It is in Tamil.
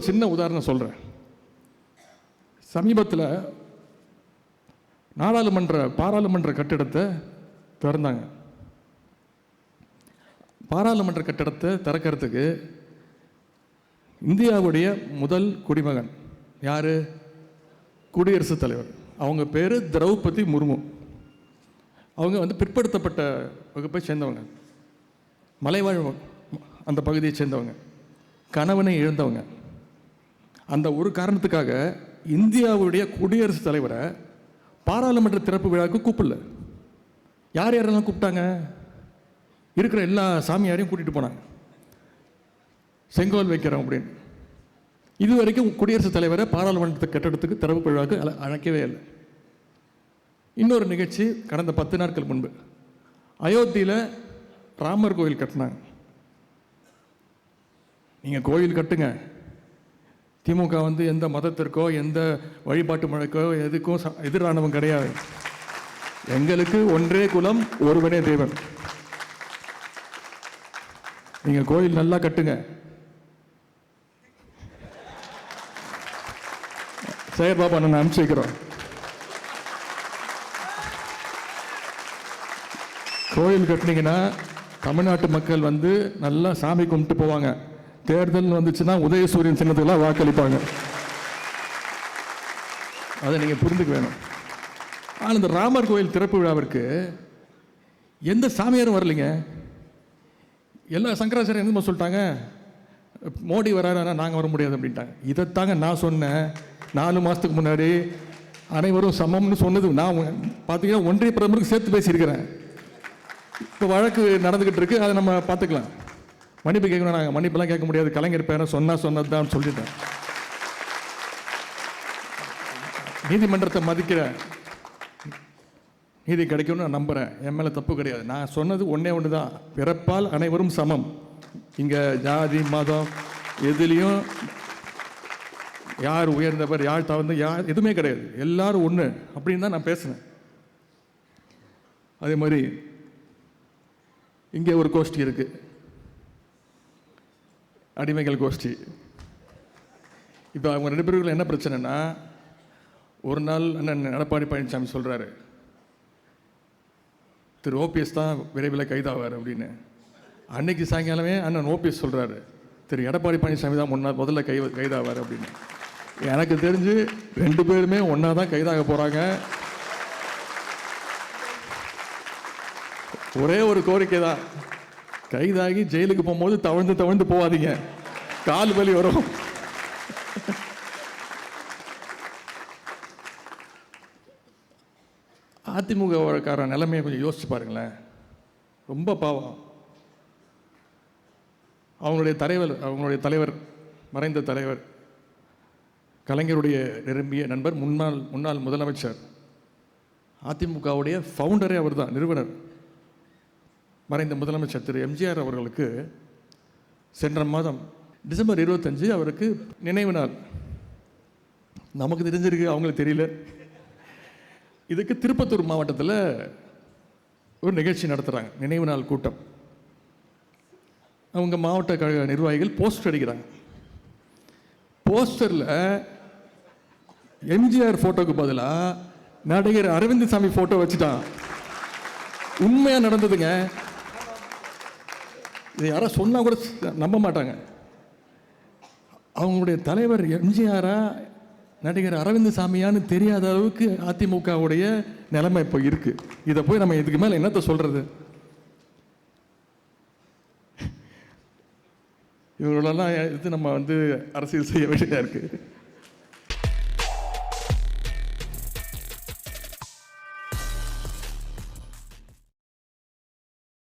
சின்ன உதாரணம் சொல்கிறேன் சமீபத்தில் நாடாளுமன்ற பாராளுமன்ற கட்டிடத்தை திறந்தாங்க. பாராளுமன்ற கட்டிடத்தை திறக்கிறதுக்கு இந்தியாவுடைய முதல் குடிமகன் யார்? குடியரசுத் தலைவர். அவங்க பேர் திரௌபதி முர்மு. அவங்க வந்து பிற்படுத்தப்பட்ட வகுப்பை சேர்ந்தவங்க. மலைவாழ் அந்த பகுதியை சேர்ந்தவங்க. கணவனை இழந்தவங்க. அந்த ஒரு காரணத்துக்காக இந்தியாவுடைய குடியரசுத் தலைவரை பாராளுமன்ற திறப்பு விழாவுக்கு கூப்பிடல. யார் யாரெல்லாம் கூப்பிட்டாங்க? இருக்கிற எல்லா சாமியாரையும் கூட்டிகிட்டு போனாங்க. செங்கோல் வைக்கிறோம் அப்படின்னு. இது வரைக்கும் குடியரசுத் தலைவரை பாராளுமன்ற கட்டடத்துக்கு திறப்பு விழாவுக்கு அழைக்கவே இல்லை. இன்னொரு நிகழ்ச்சி கடந்த பத்து நாட்கள் முன்பு. அயோத்தியில் ராமர் கோயில் கட்டினாங்க. நீங்கள் கோயில் கட்டுங்க. திமுக வந்து எந்த மதத்திற்கோ எந்த வழிபாட்டு முறைக்கோ எதுக்கும் ச- எதிரானவன் கிடையாது. எங்களுக்கு ஒன்றே குலம் ஒருவனே தேவன். நீங்க கோயில் நல்லா கட்டுங்க. சேகர் பாபா நான் அனுப்பிச்சு வைக்கிறோம். கோயில் கட்டினீங்கன்னா தமிழ்நாட்டு மக்கள் வந்து நல்லா சாமி கும்பிட்டு போவாங்க. தேர்தல் வந்துச்சுன்னா உதயசூரியன் சின்னத்துக்கெல்லாம் வாக்களிப்பாங்க. அதை நீங்கள் புரிந்துக்க வேணும். ஆனால் இந்த ராமர் கோயில் திறப்பு விழாவிற்கு எந்த சாமியாரும் வரலைங்க. எல்லா சங்கராச்சாரியம் என்ன சொல்லிட்டாங்க மோடி வராருன்னா நாங்கள் வர முடியாது அப்படின்ட்டாங்க. இதைத்தாங்க நான் சொன்னேன். நாலு மாதத்துக்கு முன்னாடி அனைவரும் சமம்னு சொன்னது நான் பார்த்தீங்கன்னா ஒன்றிய பிரதமருக்கு சேர்த்து பேசியிருக்கிறேன். இப்போ வழக்கு நடந்துக்கிட்டு இருக்கு அதை நம்ம பார்த்துக்கலாம். மன்னிப்பு கேட்கணும் நாங்கள் மன்னிப்பெல்லாம் கேட்க முடியாது. கலைஞர் பேரை சொன்னால் சொன்னது தான் சொல்லிட்டேன். நீதிமன்றத்தை மதிக்கிற நீதி கிடைக்கும்னு நான் நம்புகிறேன் என் மேலே தப்பு கிடையாது. நான் சொன்னது ஒன்றே ஒன்று தான் பிறப்பால் அனைவரும் சமம். இங்கே ஜாதி மதம் எதுலேயும் யார் உயர்ந்தவர் யார் தாழ்ந்த யார் எதுவுமே கிடையாது. எல்லாரும் ஒன்று அப்படின்னு தான் நான் பேசினேன். அதே மாதிரி இங்கே ஒரு கோஷ்டி இருக்குது அடிமைகள் கோஷ்டி. இப்போ அவங்க ரெண்டு பேருக்குள்ள என்ன பிரச்சனைனா ஒரு நாள் அண்ணன் எடப்பாடி பழனிசாமி சொல்கிறாரு திரு ஓபிஎஸ் தான் விரைவில் கைதாவார் அப்படின்னு. அன்னைக்கு சாயங்காலமே அண்ணன் ஓபிஎஸ் சொல்கிறாரு திரு எடப்பாடி பழனிசாமி தான் முன்னா முதல்ல கை கைதாவார் அப்படின்னு. எனக்கு தெரிஞ்சு ரெண்டு பேருமே ஒன்றா தான் கைதாக போகிறாங்க ஒரே ஒரு கோரிக்கை தான். கைதாகி ஜெயிலுக்கு போகும்போது தவழ்ந்து தவழ்ந்து போகாதீங்க கால் வலி வரும். அதிமுகக்கார நிலைமையை கொஞ்சம் யோசிச்சு பாருங்களேன். ரொம்ப பாவம். அவங்களுடைய தலைவர் அவங்களுடைய தலைவர் மறைந்த தலைவர் கலைஞருடைய நிரம்பிய நண்பர் முன்னாள் முன்னாள் முதலமைச்சர் அதிமுகவுடைய ஃபவுண்டரே அவர் தான் நிறுவனர். மறைந்த முதலமைச்சர் திரு எம்ஜிஆர் அவர்களுக்கு சென்ற மாதம் டிசம்பர் இருபத்தஞ்சு அவருக்கு நினைவு நாள். நமக்கு தெரிஞ்சிருக்கு அவங்களுக்கு தெரியல. இதுக்கு திருப்பத்தூர் மாவட்டத்தில் ஒரு நிகழ்ச்சி நடத்துகிறாங்க நினைவு நாள் கூட்டம். அவங்க மாவட்ட கழக நிர்வாகிகள் போஸ்டர் அடிக்கிறாங்க. போஸ்டரில் எம்ஜிஆர் ஃபோட்டோக்கு பதிலாக நடிகர் அரவிந்த் சாமி ஃபோட்டோ வச்சுட்டான். உண்மையாக நடந்ததுங்க. இது யாராவது சொன்னால் கூட நம்ப மாட்டாங்க. அவங்களுடைய தலைவர் எம்ஜிஆரா நடிகர் அரவிந்த் சாமியான்னு தெரியாத அளவுக்கு அதிமுகவுடைய நிலைமை இப்போ இருக்குது இதை போய் நம்ம இதுக்கு மேலே என்னத்தை சொல்கிறது இவங்களெல்லாம் இது நம்ம வந்து அரசியல் செய்ய வேண்டியதாக இருக்குது